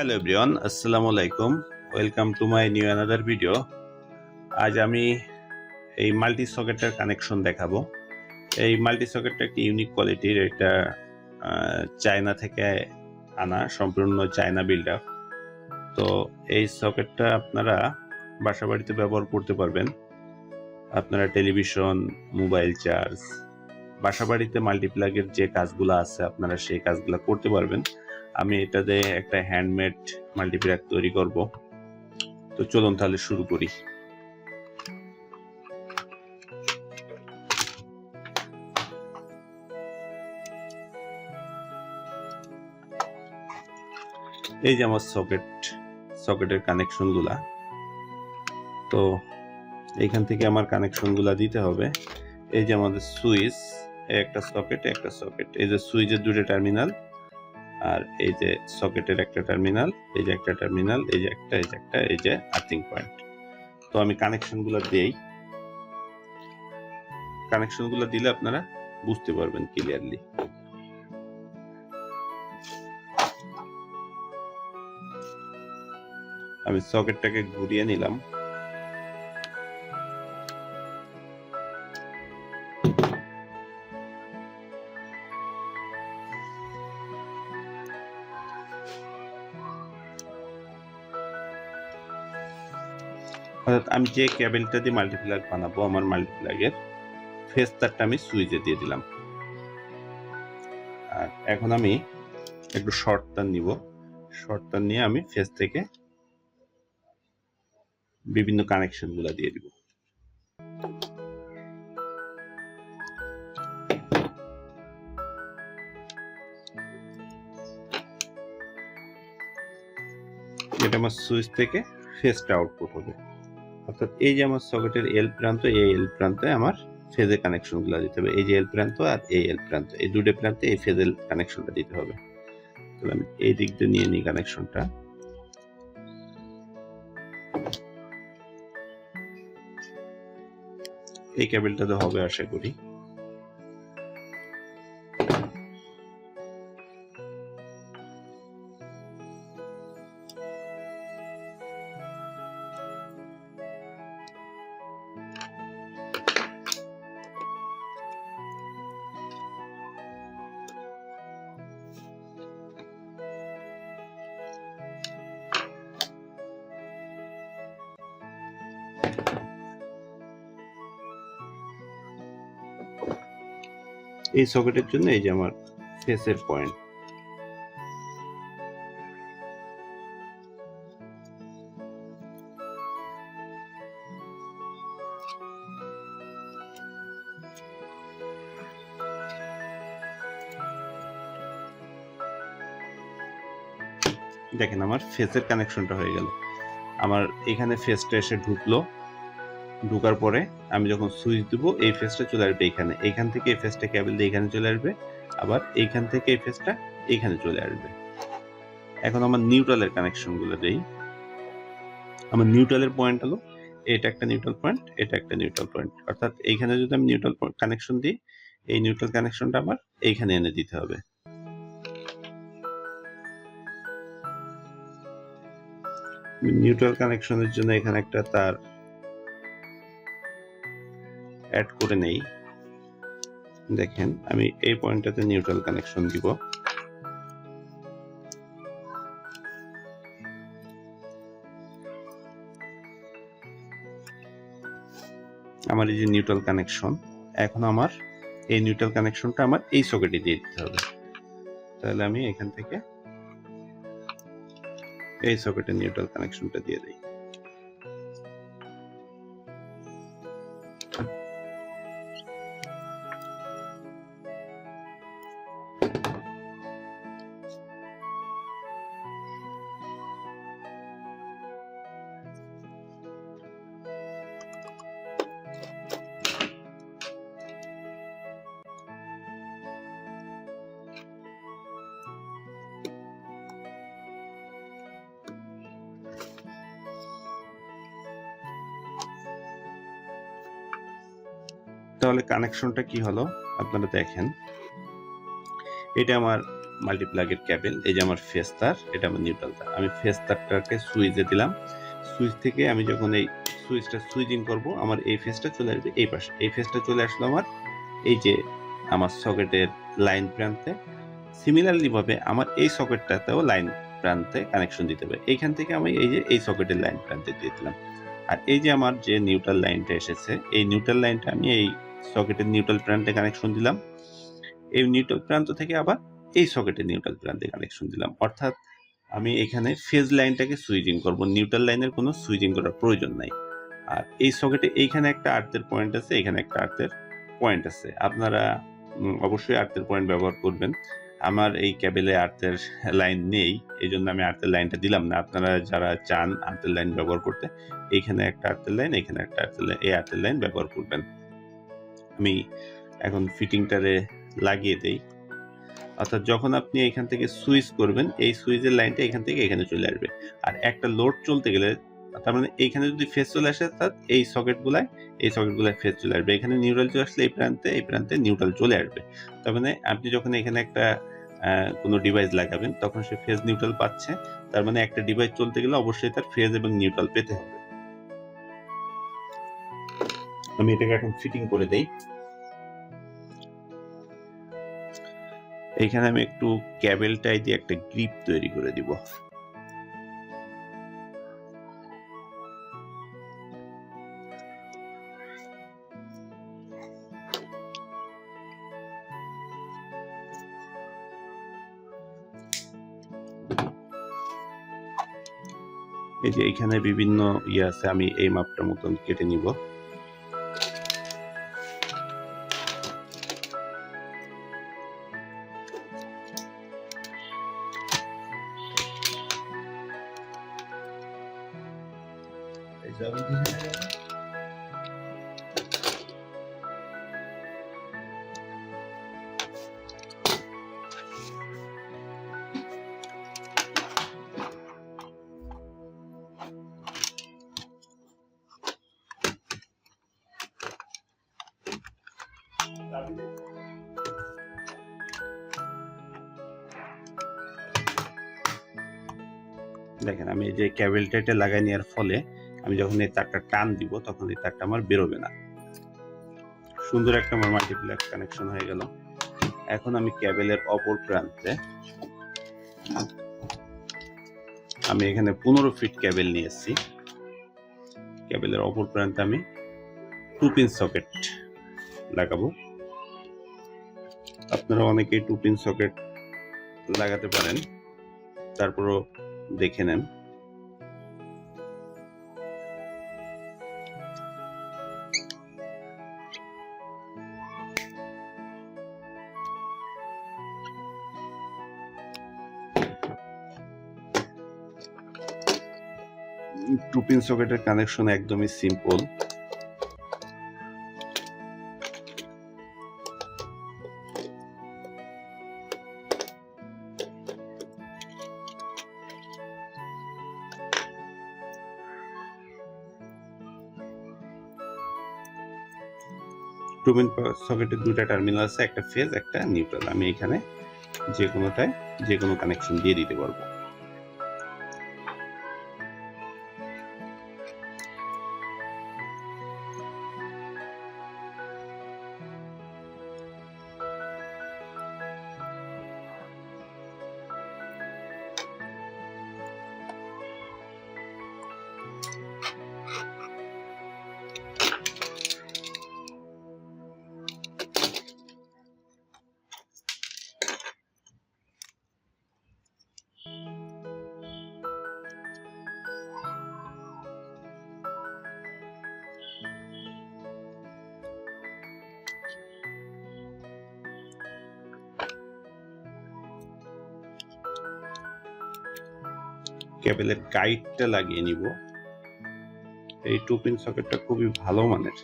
Hello everyone আসসালামু আলাইকুম welcome to my new another video আজ আমি এই মাল্টি সকেটের কানেকশন দেখাবো। এই মাল্টি সকেটটা একটি ইউনিক কোয়ালিটির এটা চায়না থেকে আনা, সম্পূর্ণ চায়না বিল্ড আপ তো এই সকেটটা আপনারা বাসা বাড়িতে ব্যবহার করতে পারবেন। আপনারা টেলিভিশন মোবাইল চার্জ বাসা বাড়িতে মাল্টিপ্লাগের যে কাজগুলো আছে, আপনারা সেই কাজগুলো করতে পারবেন। আমি এটাতে একটা হ্যান্ডমেড মাল্টিপ্যাক তৈরি করব। তো চলুন তাহলে শুরু করি। এই যে আমার সকেট সকেটের কানেকশনগুলা তো এইখান থেকে আমার কানেকশনগুলা দিতে হবে। এই যে আমাদের সুইচ একটা সকেট একটা সকেট এই যে সুইচের দুটো টার্মিনাল আর এই যে সকেটের একটা টার্মিনাল, এই যে একটা টার্মিনাল, এই যে একটা, এই যে একটা, এই যে আর্থিং পয়েন্ট। তো আমি কানেকশনগুলো দেই। কানেকশনগুলো দিলে আপনারা বুঝতে পারবেন ক্লিয়ারলি। আমি সকেটটাকে ঘুরিয়ে নিলাম। অর্থাৎ আমি যে কেবলটা দিয়ে মাল্টিপ্লাগ বানাবো, আমার মাল্টিপ্লাগের ফেস তারটা আমি সুইচে দিয়ে দিলাম। আর এখন আমি একটু শর্ট তার নিব। শর্ট তার নিয়ে আমি ফেস থেকে বিভিন্ন কানেকশনগুলা দিয়ে দিব। এটা আমার সুইচ থেকে ফেসটা আউটপুট হবে। অর্থাৎ এই যে আমার সকেটের এল প্রান্ত, এই এল প্রান্তে আমার ফেজের কানেকশনগুলো দিতে হবে। এই যে এল প্রান্ত আর এই এল প্রান্ত, এই দুটো প্রান্তে এই ফেজের কানেকশনটা দিতে হবে। তাহলে আমি এই দিক দিয়ে নিয়ে নিই কানেকশনটা এই কেবলটাতে হবে, আশা করি। এই সকেটের জন্য এই যে আমার ফেসের পয়েন্ট। দেখেন আমার ফেসের কানেকশনটা হয়ে গেল। আমার এখানে ফেসটা এসে ঢুকলো। ঢোকার পরে আমি যখন সুইচ দিব, এই ফেসটা চলে আসবে এখানে। এইখান থেকে এই ফেসটা কেবল দিয়ে এখানে চলে আসবে। আবার এইখান থেকে এই ফেসটা এখানে চলে আসবে। এখন আমার নিউট্রালের কানেকশনগুলো দেই। আমার নিউট্রালের পয়েন্ট হলো, এটা একটা নিউট্রাল পয়েন্ট এটা একটা নিউট্রাল পয়েন্ট অর্থাৎ এইখানে যদি আমি নিউট্রাল কানেকশন দিই, এই নিউট্রাল কানেকশনটা আমার এইখানে এনে দিতে হবে। নিউট্রাল কানেকশনের জন্য এখানে একটা তার অ্যাড করে নেই। দেখেন, আমি এই পয়েন্টটাতে নিউট্রাল কানেকশন দিব। আমার এই যে নিউট্রাল কানেকশন এখন আমার এই নিউট্রাল কানেকশনটা আমার এই সকেটে দিয়ে দিতে হবে। তাহলে আমি এখান থেকে এই সকেটে নিউট্রাল কানেকশনটা দিয়ে দিই। তাহলে কানেকশনটা কি হলো? আপনারা দেখেন। এটা আমার মাল্টিপ্লাগের ক্যাবেল এই যে আমার ফেস তার, এটা আমার নিউট্রাল তার। আমি ফেস তারটাকে সুইচে দিলাম। সুইচ থেকে আমি যখন এই সুইচটা সুইচিং করব, আমার এই ফেসটা চলে আসবে এই পাশে। এই ফেসটা চলে আসলো আমার এই যে আমার সকেটের লাইন প্রান্তে। সিমিলারলি ভাবে আমার এই সকেটটাতেও লাইন প্রান্তে কানেকশন দিতে হবে। এইখান থেকে আমি এই যে এই সকেটের লাইন প্রান্তে দিয়ে দিলাম। আর এই যে আমার যে নিউট্রাল লাইনটা এসেছে, এই নিউট্রাল লাইনটা আমি এই সকেটের নিউট্রাল প্রান্তে কানেকশন দিলাম। এই নিউট্রাল প্রান্ত থেকে আবার এই সকেটের নিউট্রাল প্রান্তে কানেকশন দিলাম। অর্থাৎ আমি এখানে ফেজ লাইনটাকে সুইচিং করব। নিউট্রাল লাইনের কোনো সুইচিং করার প্রয়োজন নাই। আর এই সকেটে এইখানে একটা আর্থের পয়েন্ট আছে, এখানে একটা আর্থের পয়েন্ট আছে। আপনারা অবশ্যই আর্থের পয়েন্ট ব্যবহার করবেন। আমার এই ক্যাবেলে আর্থের লাইন নেই এই জন্য আমি আর্থের লাইনটা দিলাম না। আপনারা যারা চান আর্থের লাইন ব্যবহার করতে, এইখানে একটা আর্থের লাইন এখানে একটা আর্থের লাইন এই আর্থের লাইন ব্যবহার করবেন। আমি এখন ফিটিংটারে লাগিয়ে দেই। অর্থাৎ যখন আপনি এখান থেকে সুইচ করবেন, এই সুইচের লাইনটা এখান থেকে এখানে চলে আসবে। আর একটা লোড চলতে গেলে, তার মানে এইখানে যদি ফেস চলে আসে, অর্থাৎ এই সকেটগুলায় এই সকেটগুলায় ফেস চলে আসবে। এখানে নিউট্রাল চলে আসলে এই প্রান্তে এই প্রান্তে নিউট্রাল চলে আসবে। তার মানে আপনি যখন এখানে একটা কোনো ডিভাইস লাগাবেন, তখন সে ফেজ নিউট্রাল পাচ্ছে। তার মানে একটা ডিভাইস চলতে গেলে অবশ্যই তার ফেজ এবং নিউট্রাল পেতে হবে। আমি এটাকে এখন ফিটিং করে দেই। এখানে আমি একটু ক্যাবেল টাই দিয়ে একটা গ্রিপ তৈরি করে দিব। এই যে এখানে বিভিন্ন ইয়ে আছে, আমি এই মাপটার মতন কেটে নিব। দেখেন আমি যে ক্যাবেলটা লাগাই নেওয়ার ফলে আমি যখন এই তারটা টান দিব, তখন এই তারটা আমার বেরোবে না। সুন্দর একটা আমার মাল্টিপ্লেক্স কানেকশন হয়ে গেল। এখন আমি ক্যাবেলের অপর প্রান্তে আমি এখানে পনেরো ফিট ক্যাবেল নিয়ে এসেছি। ক্যাবেলের অপর প্রান্তে আমি টু পিন সকেট লাগাবো। আপনারা অনেকেই টু পিন সকেট লাগাতে পারেন। তারপরও দেখে নেন। টু পিন সকেটের কানেকশন একদমই সিম্পল টু পিন সকেটের দুটা টার্মিনাল আছে, একটা ফেজ একটা নিউট্রাল আমি এখানে যে কোনোটায় যে কোনো কানেকশন দিয়ে দিতে পারব। কেবলের গাইডটা লাগিয়ে নিব। এই টু পিন সকেটটা খুবই ভালো মানের।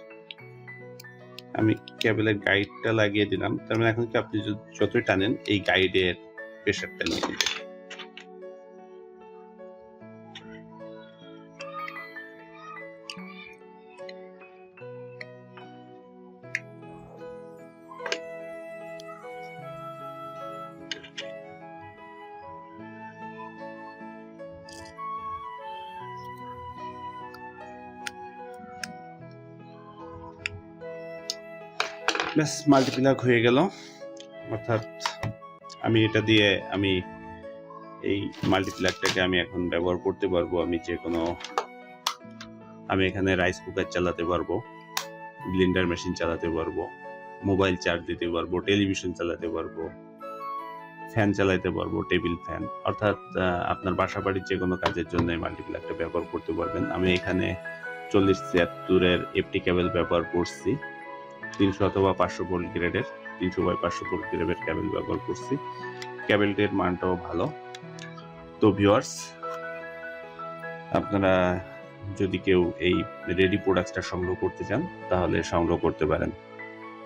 আমি কেবেলের গাইডটা লাগিয়ে দিলাম। তার মানে এখন কি আপনি যতই টানেন, এই গাইডের প্রেশারটা নিয়ে নেবে ব্যাস মাল্টিপ্লাগ হয়ে গেল। অর্থাৎ আমি এটা দিয়ে আমি এই মাল্টিপ্লাগটাকে আমি এখন ব্যবহার করতে পারব। আমি যে কোনো আমি এখানে রাইস কুকার চালাতে পারব ব্লেন্ডার মেশিন চালাতে পারব মোবাইল চার্জ দিতে পারব টেলিভিশন চালাতে পারব ফ্যান চালাতে পারব টেবিল ফ্যান অর্থাৎ আপনার বাসা বাড়ির যে কোনো কাজের জন্য এই মাল্টিপ্লাগটা ব্যবহার করতে পারবেন। আমি এখানে চল্লিশ ছিয়াত্তরের এফটি কেবল ব্যবহার করছি। তিনশো অথবা পাঁচশো ভোল্ট গ্রেডের, তিনশো বাই পাঁচশো ভোল্ট গ্রেডের কেবল ব্যবহার করছি। কেবলটির মানটাও ভালো। তো ভিউয়ার্স আপনারা যদি কেউ এই রেডি প্রোডাক্টটা সংগ্রহ করতে চান, তাহলে সংগ্রহ করতে পারেন।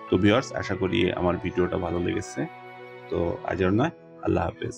তো ভিউয়ার্স আশা করি আমার ভিডিওটা ভালো লেগেছে। তো আজের নয়, আল্লাহ হাফেজ।